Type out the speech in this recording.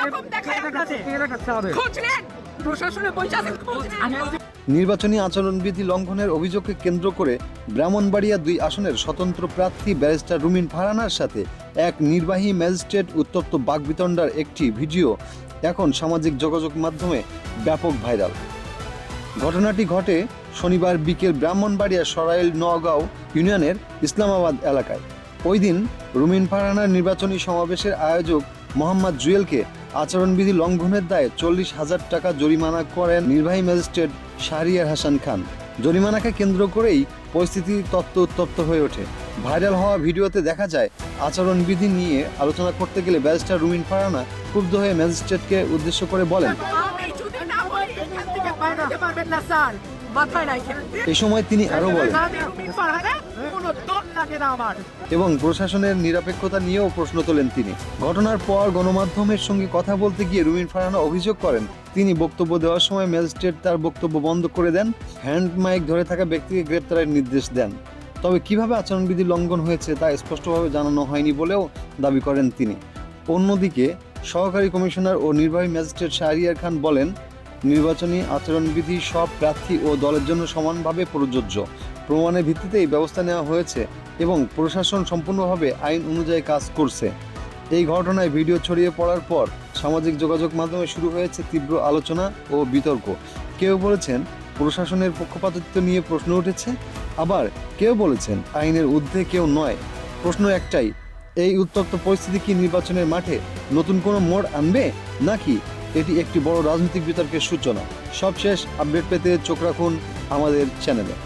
এরকম দেখায় আপনাদের? খোঁজ নেন। প্রশাসনে বসে আছেন খোঁজ নেন। নির্বাচনী আচরণবিধি লঙ্ঘনের অভিযোগকে কেন্দ্র করে ব্রাহ্মণবাড়িয়া দুই আসনের স্বতন্ত্র প্রার্থী ব্যারিস্টার রুমিন ফারানার সাথে এক নির্বাহী ম্যাজিস্ট্রেট উত্তপ্ত বাগবিতণ্ডার একটি ভিডিও এখন সামাজিক যোগাযোগ মাধ্যমে ব্যাপক ভাইরাল। ঘটনাটি ঘটে শনিবার বিকেল ব্রাহ্মণবাড়িয়া সরাইল নওগাঁও ইউনিয়নের ইসলামাবাদ এলাকায়। ওই দিন রুমিন ফারহানার নির্বাচনী সমাবেশের আয়োজক মোহাম্মদ জুয়েলকে আচরণবিধি লঙ্ঘনের দায়ে চল্লিশ হাজার টাকা জরিমানা করেন নির্বাহী ম্যাজিস্ট্রেট শাহরিয়ার হাসান খান। জরিমানাকে কেন্দ্র করেই পরিস্থিতি তত্ত্ব উত্তপ্ত হয়ে ওঠে। ভাইরাল হওয়া ভিডিওতে দেখা যায় আচরণবিধি নিয়ে আলোচনা করতে গেলে ব্যারিস্টার রুমিন ফারানা ক্ষুব্ধ হয়ে ম্যাজিস্ট্রেটকে উদ্দেশ্য করে বলেন এ সময় তিনি আরও বলেন লাগে না আমার। এবং প্রশাসনের নিরপেক্ষতা নিয়েও প্রশ্ন তোলেন তিনি। ঘটনার পর গণমাধ্যমের সঙ্গে কথা বলতে গিয়ে রুমিন ফারহানা অভিযোগ করেন, তিনি বক্তব্য দেওয়ার সময় ম্যাজিস্ট্রেট তার বক্তব্য বন্ধ করে দেন, হ্যান্ড মাইক ধরে থাকা ব্যক্তিকে গ্রেপ্তারের নির্দেশ দেন। তবে কীভাবে আচরণবিধি লঙ্ঘন হয়েছে তা স্পষ্টভাবে জানানো হয়নি বলেও দাবি করেন তিনি। অন্যদিকে, সহকারী কমিশনার ও নির্বাহী ম্যাজিস্ট্রেট শাহরিয়ার খান বলেন, নির্বাচনী আচরণবিধি সব প্রার্থী ও দলের জন্য সমানভাবে প্রযোজ্য। প্রমাণের ভিত্তিতে এই ব্যবস্থা নেওয়া হয়েছে এবং প্রশাসন সম্পূর্ণভাবে আইন অনুযায়ী কাজ করছে। এই ঘটনায় ভিডিও ছড়িয়ে পড়ার পর সামাজিক যোগাযোগ মাধ্যমে শুরু হয়েছে তীব্র আলোচনা ও বিতর্ক। কেউ বলেছেন, প্রশাসনের পক্ষপাতিত্ব নিয়ে প্রশ্ন উঠেছে, আবার কেউ বলেছেন আইনের ঊর্ধ্বে কেউ নয়। প্রশ্ন একটাই, এই উত্তপ্ত পরিস্থিতি কি নির্বাচনের মাঠে নতুন কোনো মোড় আনবে, নাকি এটি একটি বড় রাজনৈতিক বিতর্কের সূচনা? সবশেষ আপডেট পেতে চোখ রাখুন আমাদের চ্যানেলে।